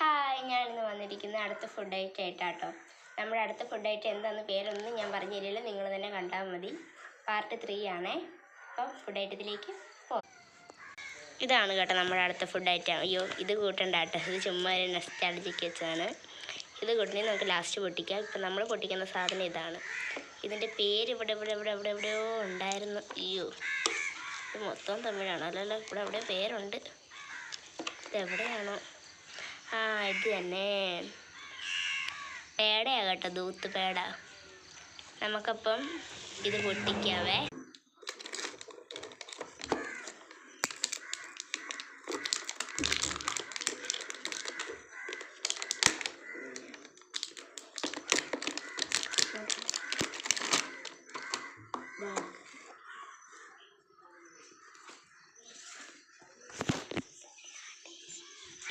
Hi ഞാനിന്ന് വന്നിരിക്കുന്നത് അടുത്ത ഫുഡ് ഐറ്റം ആയിട്ടാട്ടോ. നമ്മുടെ അടുത്ത ഫുഡ് ഐറ്റം എന്താണെന്ന് പേരൊന്നും ഞാൻ പറഞ്ഞില്ലല്ലോ. നിങ്ങൾ തന്നെ കണ്ടാൽ മതി. പാർട്ട് ത്രീ ആണേ. അപ്പോൾ ഫുഡ് ഐറ്റത്തിലേക്ക് പോ. ഇതാണ് കേട്ടോ നമ്മുടെ അടുത്ത ഫുഡ് ഐറ്റം അയ്യോ ഇത് കൂട്ടണ്ട കേട്ടോ. ഇത് ചുമ്മാ ഒരു നെസ്റ്റാളജിക്ക് വെച്ചതാണ്. ഇത് കൂട്ടണേ നമുക്ക് ലാസ്റ്റ് പൊട്ടിക്കാം. ഇപ്പം നമ്മൾ പൊട്ടിക്കുന്ന സാധനം ഇതാണ്. ഇതിന്റെ പേര് ഇവിടെ ഇവിടെ ഇവിടെ ഇവിടെ എവിടെയോ ഉണ്ടായിരുന്നു. അയ്യോ ഇത് മൊത്തം തമിഴാണ്. അല്ലല്ലോ ഇവിടെ എവിടെ പേരുണ്ട്. ഇതെവിടെയാണോ ആ ഇത് തന്നെ. പേടയാ കേട്ടോ ദൂത്ത് പേട. നമുക്കപ്പം ഇത് പൊട്ടിക്കാവേ.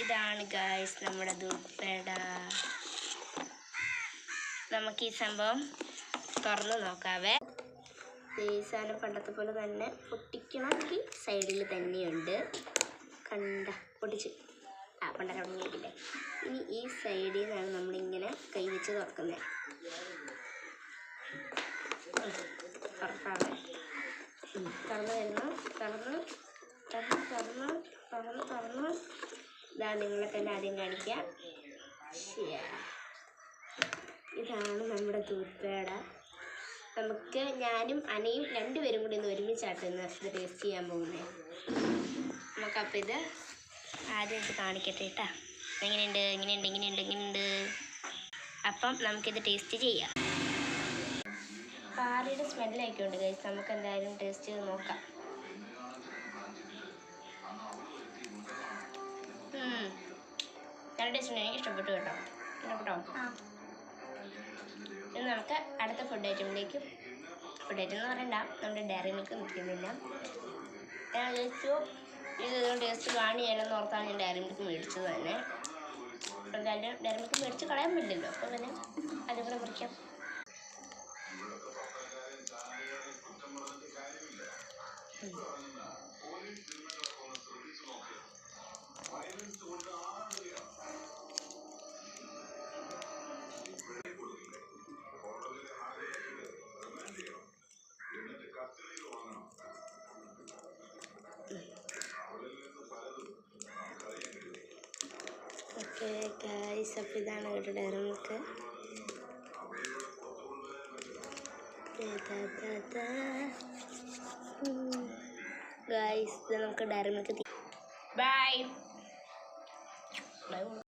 ഇതാണ് ഗായ്സ് നമ്മുടെ ദൂത്ത് നമുക്ക് ഈ സംഭവം തുറന്നു നോക്കാവേ. ഈ സാധനം പണ്ടത്തെ പോലെ തന്നെ പൊട്ടിക്കണമെങ്കിൽ സൈഡിൽ തന്നെയുണ്ട്. കണ്ട പൊട്ടിച്ച്. ആ പണ്ടൊക്കെ തുടങ്ങിയിട്ടില്ലേ ഇനി ഈ സൈഡിൽ നിന്നാണ് നമ്മളിങ്ങനെ കൈ വെച്ച് തുറക്കുന്നത് തുറക്കാവേ. തുറന്നു വരുന്നു തുറന്ന് തുറന്ന് തുറന്ന് തുറന്ന് തുറന്ന്. ഇതാ നിങ്ങളെ തന്നെ ആദ്യം കാണിക്കാം. ഇതാണ് നമ്മുടെ തൂത്തേട നമുക്ക് ഞാനും അനയും രണ്ടുപേരും കൂടി ഇന്ന് ഒരുമിച്ചാട്ട് ഇന്ന് ഇത് ടേസ്റ്റ് ചെയ്യാൻ പോകുന്നത് നമുക്കപ്പോൾ ഇത് ആദ്യം ഇത് കാണിക്കട്ടെ കേട്ടാ എങ്ങനെയുണ്ട് എങ്ങനെയുണ്ട് എങ്ങനെയുണ്ട് എങ്ങനെയുണ്ട് അപ്പം നമുക്കിത് ടേസ്റ്റ് ചെയ്യാം. പാറയുടെ സ്മെല്ലൊക്കെ ഉണ്ട് കഴിച്ച് നമുക്ക് എന്തായാലും ടേസ്റ്റ് ചെയ്ത് നോക്കാം. ഉണ്ട് എനിക്ക് ഇഷ്ടപ്പെട്ടു കേട്ടോ. ഇഷ്ടപ്പെട്ടോ ഇനി നമുക്ക് അടുത്ത ഫുഡ് ഐറ്റമിലേക്ക് ഫുഡ് ഐറ്റം എന്ന് പറയണ്ട. നമ്മുടെ ഡയറി മിൽക്ക് നിൽക്കുന്നില്ല. ഞാൻ വിചാരിച്ചു ഇത് ടേസ്റ്റ് കാണിയാലെന്ന് ഓർത്താണ് ഞാൻ ഡയറി മിൽക്ക് മേടിച്ചത് തന്നെ. അപ്പം എന്തായാലും ഡയറി മിൽക്ക് മേടിച്ച് കളയാൻ പറ്റില്ലല്ലോ. അപ്പം തന്നെ അതും കൂടെ മുറിക്കാം. ഓക്കെ അപ്പോൾ ഇതാണ് കേട്ടോ ഡയറി മിൽക്ക് നമുക്ക് ഡയറി മിൽക്ക് ബൈ